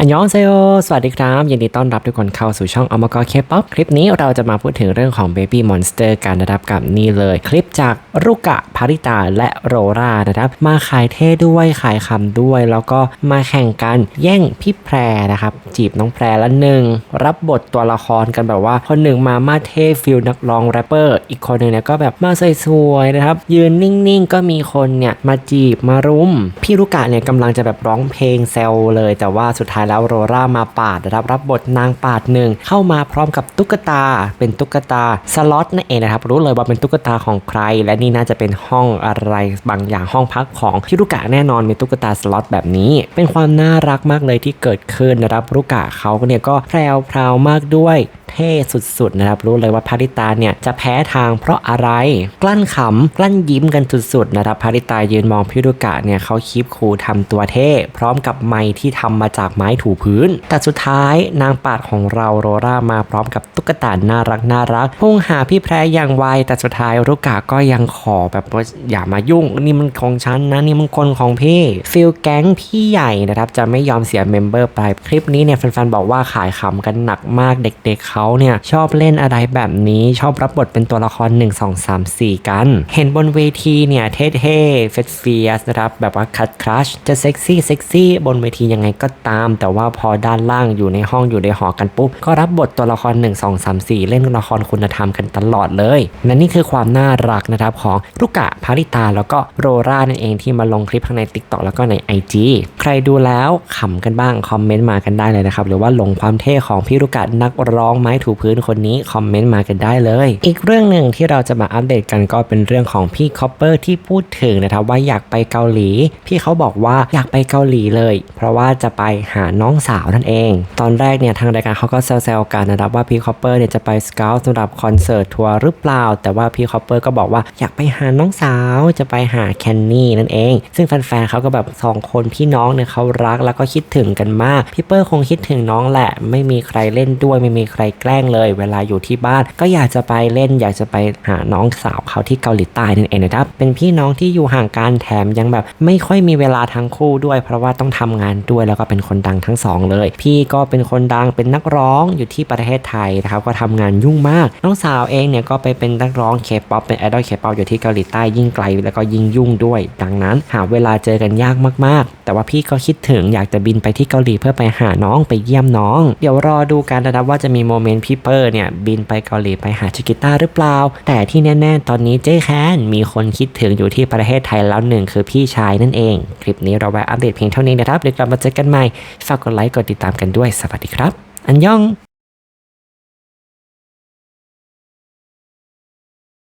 อันยองเซโอสวัสดีครับ ยินดีต้อนรับทุกคนเข้าสู่ช่องอมกรเคป๊อปคลิปนี้เราจะมาพูดถึงเรื่องของ Baby Monster การนะครับกับนี่เลย คลิปจากรุกะภาริตาและโรรานะครับ มาขายเท่ด้วยขายคำด้วย แล้วก็มาแข่งกันแย่งพี่แพรนะครับ จีบน้องแพรละหนึ่ง รับบทตัวละครกันแบบว่า คนหนึ่งมามาเท่ฟิลนักร้องแรปเปอร์อีกคนหนึ่งเนี่ยก็แบบมาสวยๆนะครับ ยืนนิ่งๆ ก็มีคนเนี่ยมาจีบมารุม พี่รุกะเนี่ยกำลังจะแบบร้องเพลงแซวเลย แต่ว่าสุดท้ายแล้วโรรามาปาดนะครับรับบทนางปาดหนึ่งเข้ามาพร้อมกับตุ๊กตา เป็นตุ๊กตาสล็อตนั่นเองนะครับรู้เลยว่าเป็นตุ๊กตาของใคร และนี่น่าจะเป็นห้องอะไรบางอย่างห้องพักของพี่รุกะแน่นอนมีตุ๊กตาสล็อตแบบนี้ เป็นความน่ารักมากเลยที่เกิดขึ้นนะครับรุกะเขาเนี่ยก็แพรวพราวมากด้วย เท่สุดๆนะครับรู้เลยว่าพาริตาเนี่ยจะแพ้ทางเพราะอะไรกลั้นขำกลั้นยิ้มกันสุดๆนะครับพาริตายืนมองพิรุกะเนี่ยเขาคีบคูลทำตัวเท่พร้อมกับไม้ที่ทำมาจากไม้ถูพื้น แต่สุดท้ายนางปาดของเราโรรามาพร้อมกับตุ๊กตาน่ารักน่ารักพุ่งหาพี่แพรอย่างไวแต่สุดท้ายรุกะก็ยังขอแบบว่าอย่ามายุ่งนี่มันของฉันนะนี่มันคนของพี่ฟิลแก๊งพี่ใหญ่นะครับจะไม่ยอมเสียเมมเบอร์ไปคลิปนี้เนี่ยแฟนๆบอกว่าขายขำกันหนักมากเด็กๆขเขาเนี่ยชอบเล่นอะไรแบบนี้ชอบรับบทเป็นตัวละคร 1 2 3 4 กัน เห็นบนเวทีเนี่ยเท่ๆเฟสเฟียสนะครับแบบว่าคัดครัชจะเซ็กซี่เซ็กซี่บนเวทียังไงก็ตาม แต่ว่าพอด้านล่างอยู่ในห้องอยู่ในหอกันปุ๊บก็รับบทตัวละคร 1 2 3 4 เล่นละครคุณธรรมกันตลอดเลยและนี่คือความน่ารักนะครับของรุกะพาริตาแล้วก็โรรานั่นเองที่มาลงคลิปทั้งใน TikTok แล้วก็ใน IG ใครดูแล้วขำกันบ้างคอมเมนต์มากันได้เลยนะครับหรือว่าหลงความเท่ของพี่รุกะนักร้องไม้ถูพื้นคนนี้คอมเมนต์มากันได้เลย อีกเรื่องหนึ่งที่เราจะมาอัปเดตกันก็เป็นเรื่องของพี่คอปเปอร์ที่พูดถึงนะครับว่าอยากไปเกาหลี พี่เขาบอกว่าอยากไปเกาหลีเลย เพราะว่าจะไปหาน้องสาวนั่นเอง ตอนแรกเนี่ยทางรายการเขาก็แซวๆกันนะครับว่าพี่คอปเปอร์เนี่ยจะไปสเกลสำหรับคอนเสิร์ตทัวร์หรือเปล่า แต่ว่าพี่คอปเปอร์ก็บอกว่าอยากไปหาน้องสาวจะไปหาแคนนี่นั่นเอง ซึ่งแฟนๆเขาก็แบบสองคนพี่น้องเนี่ยเขารักแล้วก็คิดถึงกันมากพี่เปอร์คงคิดถึงน้องแหละ ไม่มีใครเล่นด้วยไม่มีใครแกล้งเลย เวลาอยู่ที่บ้าน ก็อยากจะไปเล่น อยากจะไปหาน้องสาวเขาที่เกาหลีใต้นั่นเองนะครับเป็นพี่น้องที่อยู่ห่างกันแถมยังแบบไม่ค่อยมีเวลาทั้งคู่ด้วย เพราะว่าต้องทำงานด้วยแล้วก็เป็นคนดังทั้งสองเลย พี่ก็เป็นคนดังเป็นนักร้องอยู่ที่ประเทศไทยนะครับก็ทำงานยุ่งมาก น้องสาวเองเนี่ยก็ไปเป็นนักร้องเคป๊อปเป็นไอดอลเคป๊อปอยู่ที่เกาหลีใต้ยิ่งไกลแล้วก็ยิ่งยุ่งด้วย ดังนั้น หาเวลาเจอกันยากมากๆ แต่ว่าพี่ก็คิดถึงอยากจะบินไปที่เกาหลีเพื่อไปหาน้องไปเยี่ยมน้อง เดี๋ยวรอดูกันนะครับว่าจะมีโมเมนต์พี่เปอร์เนี่ยบินไปเกาหลีไปหาชิกิต้าหรือเปล่า แต่ที่แน่ๆ ตอนนี้เจ๊แคนมีคนคิดถึงอยู่ที่ประเทศไทยแล้วหนึ่งคือพี่ชายนั่นเอง คลิปนี้เราไว้อัปเดตเพียงเท่านี้นะครับเดี๋ยวกลับมาเจอกันใหม่ ฝากกดไลค์กดติดตามกันด้วยสวัสดีครับ อันยอง